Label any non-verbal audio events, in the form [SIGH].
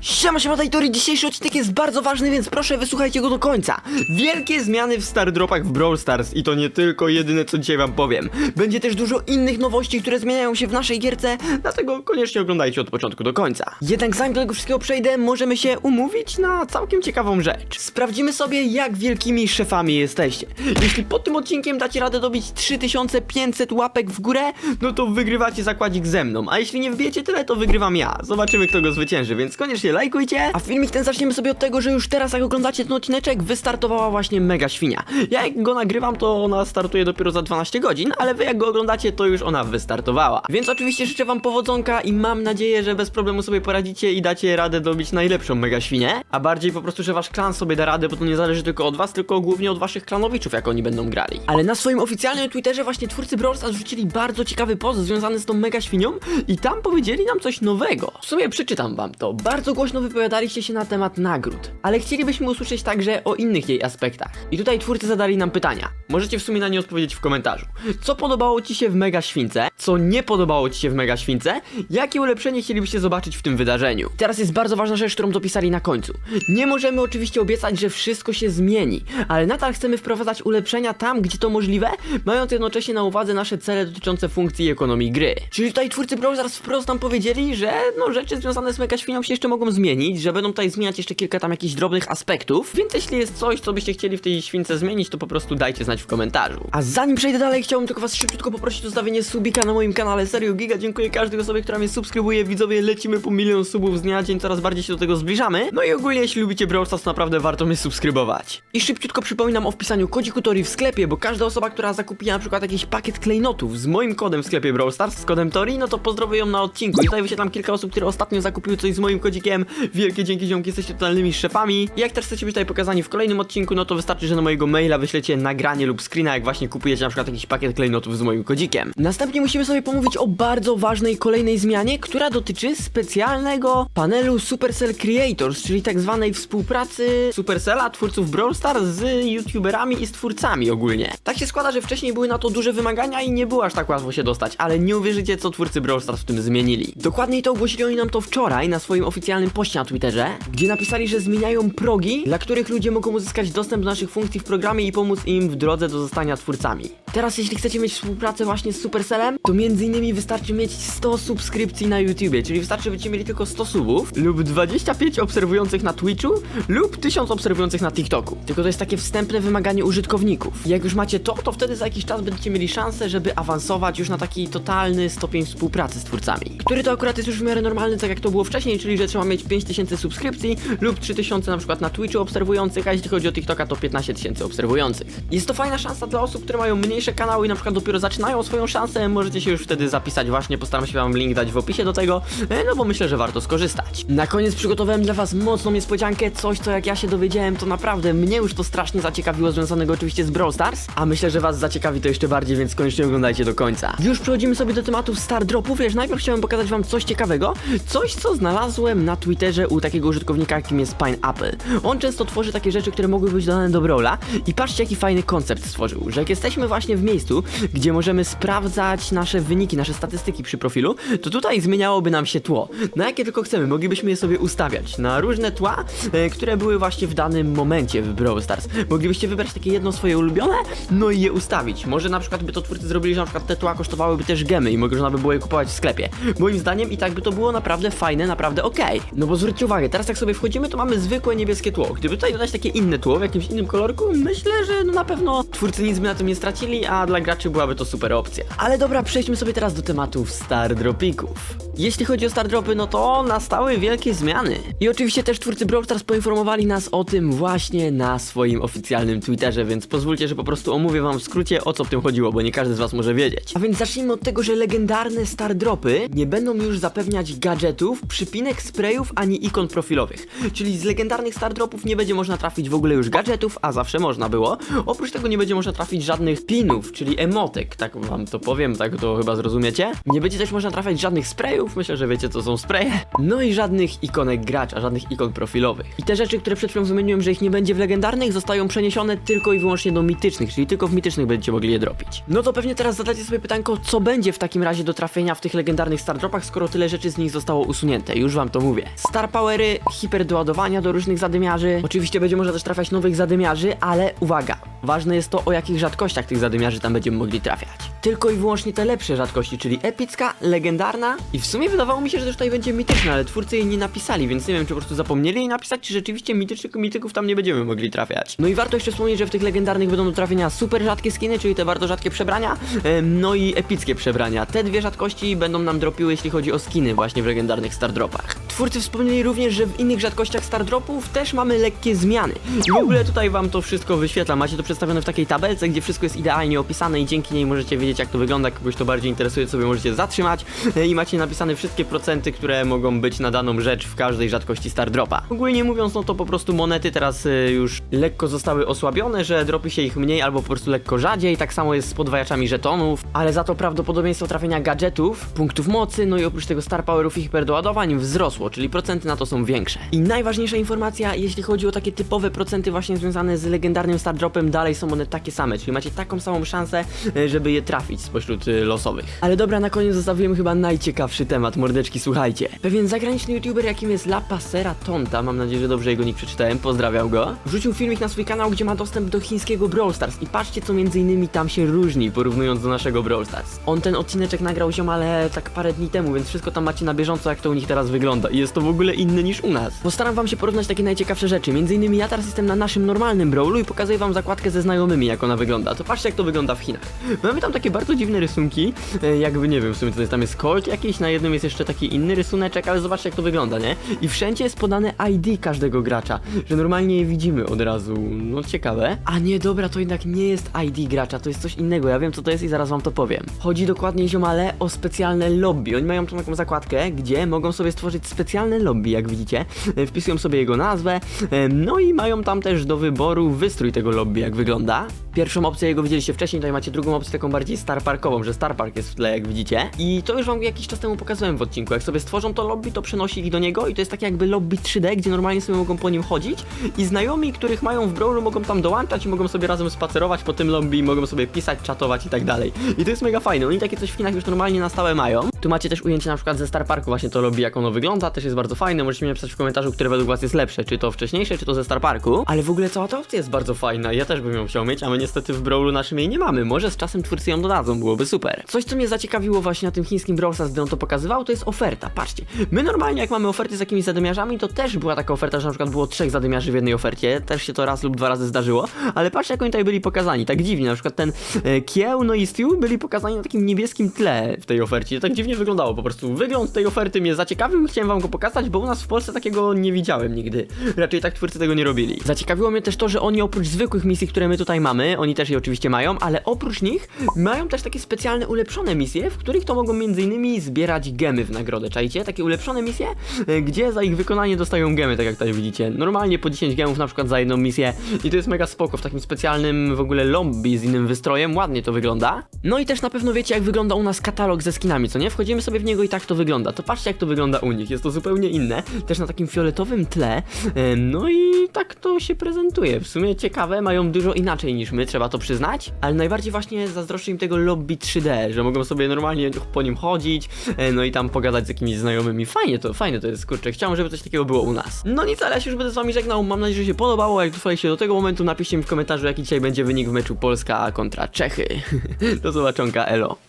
Siema, siema, Tajtory, dzisiejszy odcinek jest bardzo ważny, więc proszę wysłuchajcie go do końca. Wielkie zmiany w Star Dropach w Brawl Stars i to nie tylko jedyne, co dzisiaj wam powiem. Będzie też dużo innych nowości, które zmieniają się w naszej gierce, dlatego koniecznie oglądajcie od początku do końca. Jednak zanim do tego wszystkiego przejdę, możemy się umówić na całkiem ciekawą rzecz. Sprawdzimy sobie, jak wielkimi szefami jesteście. Jeśli pod tym odcinkiem dacie radę dobić 3500 łapek w górę, no to wygrywacie zakładzik ze mną, a jeśli nie wbijecie tyle, to wygrywam ja. Zobaczymy, kto go zwycięży, więc koniecznie lajkujcie. A filmik ten zaczniemy sobie od tego, że już teraz, jak oglądacie ten odcineczek, wystartowała właśnie Mega Świnia. Ja jak go nagrywam, to ona startuje dopiero za 12 godzin, ale wy jak go oglądacie, to już ona wystartowała. Więc oczywiście życzę wam powodzonka i mam nadzieję, że bez problemu sobie poradzicie i dacie radę dobić najlepszą Mega Świnię, a bardziej po prostu, że wasz klan sobie da radę, bo to nie zależy tylko od was, tylko głównie od waszych klanowiczów, jak oni będą grali. Ale na swoim oficjalnym Twitterze właśnie twórcy Brawl Stars bardzo ciekawy post związany z tą Mega Świnią i tam powiedzieli nam coś nowego. W sumie przeczytam wam to. Bardzo głośno wypowiadaliście się na temat nagród, ale chcielibyśmy usłyszeć także o innych jej aspektach. I tutaj twórcy zadali nam pytania. Możecie w sumie na nie odpowiedzieć w komentarzu. Co podobało ci się w Mega Śwince? Co nie podobało ci się w Mega Śwince? Jakie ulepszenie chcielibyście zobaczyć w tym wydarzeniu? Teraz jest bardzo ważna rzecz, którą dopisali na końcu. Nie możemy oczywiście obiecać, że wszystko się zmieni, ale nadal chcemy wprowadzać ulepszenia tam, gdzie to możliwe, mając jednocześnie na uwadze nasze cele dotyczące funkcji i ekonomii gry. Czyli tutaj twórcy Brawl Stars wprost nam powiedzieli, że no rzeczy związane z Mega Świnią się jeszcze mogą zmienić, że będą tutaj zmieniać jeszcze kilka tam jakichś drobnych aspektów, więc jeśli jest coś, co byście chcieli w tej śwince zmienić, to po prostu dajcie znać w komentarzu. A zanim przejdę dalej, chciałbym tylko was szybciutko poprosić o zostawienie subika na moim kanale. Serio, giga, dziękuję każdej osobie, która mnie subskrybuje. Widzowie, lecimy po milion subów z dnia na dzień, coraz bardziej się do tego zbliżamy. No i ogólnie, jeśli lubicie Brawl Stars, to naprawdę warto mnie subskrybować. I szybciutko przypominam o wpisaniu kodziku Tori w sklepie, bo każda osoba, która zakupi na przykład jakiś pakiet klejnotów z moim kodem w sklepie Brawl Stars, z kodem Tori, no to pozdrowię ją na odcinku. I tutaj wyświetlam kilka osób, które ostatnio zakupiły coś z moim kodzikiem. Wielkie dzięki ziomki, jesteście totalnymi szefami. Jak też chcecie być tutaj pokazani w kolejnym odcinku, no to wystarczy, że na mojego maila wyślecie nagranie lub screena, jak właśnie kupujecie na przykład jakiś pakiet klejnotów z moim kodzikiem. Następnie musimy sobie pomówić o bardzo ważnej kolejnej zmianie, która dotyczy specjalnego panelu Supercell Creators, czyli tak zwanej współpracy Supercella, twórców Brawl Stars z youtuberami i z twórcami ogólnie. Tak się składa, że wcześniej były na to duże wymagania i nie było aż tak łatwo się dostać, ale nie uwierzycie, co twórcy Brawl Stars w tym zmienili. Dokładniej to ogłosili oni nam to wczoraj na swoim oficjalnym poście na Twitterze, gdzie napisali, że zmieniają progi, dla których ludzie mogą uzyskać dostęp do naszych funkcji w programie i pomóc im w drodze do zostania twórcami. Teraz, jeśli chcecie mieć współpracę właśnie z Supercellem, to między innymi wystarczy mieć 100 subskrypcji na YouTubie, czyli wystarczy, byście mieli tylko 100 subów lub 25 obserwujących na Twitchu lub 1000 obserwujących na TikToku. Tylko to jest takie wstępne wymaganie użytkowników. Jak już macie to, to wtedy za jakiś czas będziecie mieli szansę, żeby awansować już na taki totalny stopień współpracy z twórcami. Który to akurat jest już w miarę normalny, tak jak to było wcześniej, czyli że trzeba mieć 5000 subskrypcji lub 3000 na przykład na Twitchu obserwujących, a jeśli chodzi o TikToka to 15 tysięcy obserwujących. Jest to fajna szansa dla osób, które mają mniejsze kanały i na przykład dopiero zaczynają swoją szansę, możecie się już wtedy zapisać właśnie, postaram się wam link dać w opisie do tego, e, no bo myślę, że warto skorzystać. Na koniec przygotowałem dla was mocną niespodziankę, coś co jak ja się dowiedziałem, to naprawdę mnie już to strasznie zaciekawiło, związanego oczywiście z Brawl Stars, a myślę, że was zaciekawi to jeszcze bardziej, więc koniecznie oglądajcie do końca. Już przechodzimy sobie do tematu Star Dropów, lecz najpierw chciałem pokazać wam coś ciekawego, coś co znalazłem na u takiego użytkownika, jakim jest Pineapple. On często tworzy takie rzeczy, które mogły być dodane do Brawla i patrzcie jaki fajny koncept stworzył, że jak jesteśmy właśnie w miejscu, gdzie możemy sprawdzać nasze wyniki, nasze statystyki przy profilu, to tutaj zmieniałoby nam się tło. Na jakie tylko chcemy, moglibyśmy je sobie ustawiać na różne tła, e, które były właśnie w danym momencie w Brawl Stars. Moglibyście wybrać takie jedno swoje ulubione, no i je ustawić. Może na przykład by to twórcy zrobili, że na przykład te tła kosztowałyby też gemy i można by było je kupować w sklepie. Moim zdaniem i tak by to było naprawdę fajne, naprawdę okej. No bo zwróćcie uwagę, teraz jak sobie wchodzimy, to mamy zwykłe niebieskie tło. Gdyby tutaj dodać takie inne tło w jakimś innym kolorku, myślę, że no na pewno twórcy nic by na tym nie stracili, a dla graczy byłaby to super opcja. Ale dobra, przejdźmy sobie teraz do tematów Star Dropików. Jeśli chodzi o Star Dropy, no to nastały wielkie zmiany. I oczywiście też twórcy Brawl poinformowali nas o tym właśnie na swoim oficjalnym Twitterze, więc pozwólcie, że po prostu omówię wam w skrócie o co w tym chodziło, bo nie każdy z was może wiedzieć. A więc zacznijmy od tego, że legendarne Star Dropy nie będą już zapewniać gadżetów, przypinek, sprayów ani ikon profilowych. Czyli z legendarnych Star Dropów nie będzie można trafić w ogóle już gadżetów, a zawsze można było. Oprócz tego nie będzie można trafić żadnych pinów, czyli emotek, tak wam to powiem, tak to chyba zrozumiecie. Nie będzie też można trafiać żadnych sprayów, myślę, że wiecie co są spraye. No i żadnych ikonek gracza, żadnych ikon profilowych. I te rzeczy, które przed chwilą wymieniłem, że ich nie będzie w legendarnych, zostają przeniesione tylko i wyłącznie do mitycznych, czyli tylko w mitycznych będziecie mogli je dropić. No to pewnie teraz zadacie sobie pytanko, co będzie w takim razie do trafienia w tych legendarnych Star Dropach, skoro tyle rzeczy z nich zostało usunięte. Już wam to mówię. Star Powery, hiperdoładowania do różnych zadymiarzy. Oczywiście będzie można też trafiać nowych zadymiarzy, ale uwaga, ważne jest to, o jakich rzadkościach tych zadymiarzy tam będziemy mogli trafiać. Tylko i wyłącznie te lepsze rzadkości, czyli epicka, legendarna i w sumie wydawało mi się, że też tutaj będzie mityczna, ale twórcy jej nie napisali, więc nie wiem, czy po prostu zapomnieli jej napisać, czy rzeczywiście mitycznych mityków tam nie będziemy mogli trafiać. No i warto jeszcze wspomnieć, że w tych legendarnych będą do trafienia super rzadkie skiny, czyli te bardzo rzadkie przebrania, no i epickie przebrania. Te dwie rzadkości będą nam dropiły, jeśli chodzi o skiny właśnie w legendarnych Star Dropach. Twórcy wspomnieli również, że w innych rzadkościach Star Dropów też mamy lekkie zmiany. I w ogóle tutaj wam to wszystko wyświetlam. Macie to przedstawione w takiej tabelce, gdzie wszystko jest idealnie opisane i dzięki niej możecie wiedzieć jak to wygląda. Kogoś to bardziej interesuje, sobie możecie zatrzymać e, i macie napisane wszystkie procenty, które mogą być na daną rzecz w każdej rzadkości Star Dropa. Ogólnie mówiąc, no to po prostu monety teraz e, już lekko zostały osłabione, że dropy się ich mniej albo po prostu lekko rzadziej. Tak samo jest z podwajaczami żetonów, ale za to prawdopodobieństwo trafienia gadżetów, punktów mocy, no i oprócz tego Star Powerów i hiperdoładowań wzrosło, czyli procenty na to są większe. I najważniejsza informacja, jeśli chodzi o takie typowe procenty właśnie związane z legendarnym Star Dropem, dalej są one takie same, czyli macie taką samą szansę, e, żeby je trafić spośród e, losowych. Ale dobra, na koniec zostawiłem chyba najciekawszy temat, mordeczki, słuchajcie. Pewien zagraniczny youtuber, jakim jest La Pasera Tonta, mam nadzieję, że dobrze jego nick przeczytałem, pozdrawiam go, wrzucił filmik na swój kanał, gdzie ma dostęp do chińskiego Brawl Stars i patrzcie, co między innymi tam się różni, porównując do naszego Brawl Stars. On ten odcineczek nagrał się ale tak parę dni temu, więc wszystko tam macie na bieżąco, jak to u nich teraz wygląda i jest to w ogóle inne niż u nas. Postaram wam się porównać takie najciekawsze rzeczy, między innymi ja teraz jestem na naszym normalnym Brawlu i pokazuję wam zakładkę ze znajomymi, jak ona wygląda. To patrzcie, jak to wygląda w Chinach. Mamy tam takie bardzo dziwne rysunki, e, jakby nie wiem, w sumie to jest, tam jest Colt jakiś, na jednym jest jeszcze taki inny rysuneczek, ale zobaczcie, jak to wygląda, nie? I wszędzie jest podane ID każdego gracza, że normalnie je widzimy od razu. No ciekawe. A nie, dobra, to jednak nie jest ID gracza, to jest coś innego. Ja wiem, co to jest i zaraz wam to powiem. Chodzi dokładnie, ziomale, o specjalne lobby. Oni mają tą taką zakładkę, gdzie mogą sobie stworzyć specjalne lobby, jak widzicie. E, Wpisują sobie jego nazwę, e, no i mają tam też do wyboru wystrój tego lobby, jak wygląda. Pierwszą opcję jego widzieliście wcześniej, tutaj macie drugą opcję taką bardziej Star Parkową, że Star Park jest w tle, jak widzicie. I to już wam jakiś czas temu pokazałem w odcinku. Jak sobie stworzą to lobby, to przenosi ich do niego i to jest takie jakby lobby 3D, gdzie normalnie sobie mogą po nim chodzić i znajomi, których mają w Brawlu mogą tam dołączać i mogą sobie razem spacerować po tym lobby, mogą sobie pisać, czatować i tak dalej. I to jest mega fajne. Oni takie coś w Chinach już normalnie na stałe mają. Tu macie też ujęcie na przykład ze Star Parku, właśnie to lobby, jak ono wygląda, też jest bardzo fajne. Możecie mi napisać w komentarzu, które według was jest lepsze, czy to wcześniejsze, czy to ze Star Parku. Ale w ogóle cała ta opcja jest bardzo fajna. Ja też bym ją chciał mieć, a my niestety w Brawlu naszym jej nie mamy. Może z czasem twórcy ją dodadzą, byłoby super. Coś, co mnie zaciekawiło właśnie na tym chińskim Brawl Stars, gdy on to pokazywał, to jest oferta. Patrzcie, my normalnie jak mamy oferty z jakimiś zadymiarzami, to też była taka oferta, że na przykład było trzech zadymiarzy w jednej ofercie. Też się to raz lub dwa razy zdarzyło, ale patrzcie, jak oni tutaj byli pokazani. Tak dziwnie, na przykład ten e, Kieł, no i byli pokazani na takim niebieskim tle w tej ofercie. Tak dziwnie wyglądało po prostu. Wygląd tej oferty mnie zaciekawił i chciałem wam go pokazać, bo u nas w Polsce takiego nie widziałem nigdy. Raczej tak twórcy tego nie robili. Zaciekawiło mnie też to, że oni oprócz zwykłych misji, które my tutaj mamy, oni też je oczywiście mają, ale oprócz nich mają też takie specjalne ulepszone misje, w których to mogą m.in. zbierać gemy w nagrodę, czajcie? Takie ulepszone misje, e, gdzie za ich wykonanie dostają gemy, tak jak tutaj widzicie. Normalnie po 10 gemów na przykład za jedną misję i to jest mega spoko w takim specjalnym w ogóle lobby z innym wystrojem, ładnie to wygląda. No i też na pewno wiecie jak wygląda u nas katalog ze skinami, co nie? Wchodzimy sobie w niego i tak to wygląda. To patrzcie jak to wygląda u nich, jest to zupełnie inne, też na takim fioletowym tle. No i tak to się prezentuje. W sumie ciekawe, mają dużo inaczej niż my, trzeba to przyznać, ale najbardziej właśnie zazdroszczę im tego lobby 3D, że mogą sobie normalnie po nim chodzić, e, no i tam pogadać z jakimiś znajomymi. Fajnie to, fajnie to jest, kurczę, chciałem, żeby coś takiego było u nas. No nic, ale ja się już będę z wami żegnał, mam nadzieję, że się podobało, jak dotrwaliście do tego momentu, napiszcie mi w komentarzu, jaki dzisiaj będzie wynik w meczu Polska kontra Czechy. [LAUGHS] do zobaczonka, elo.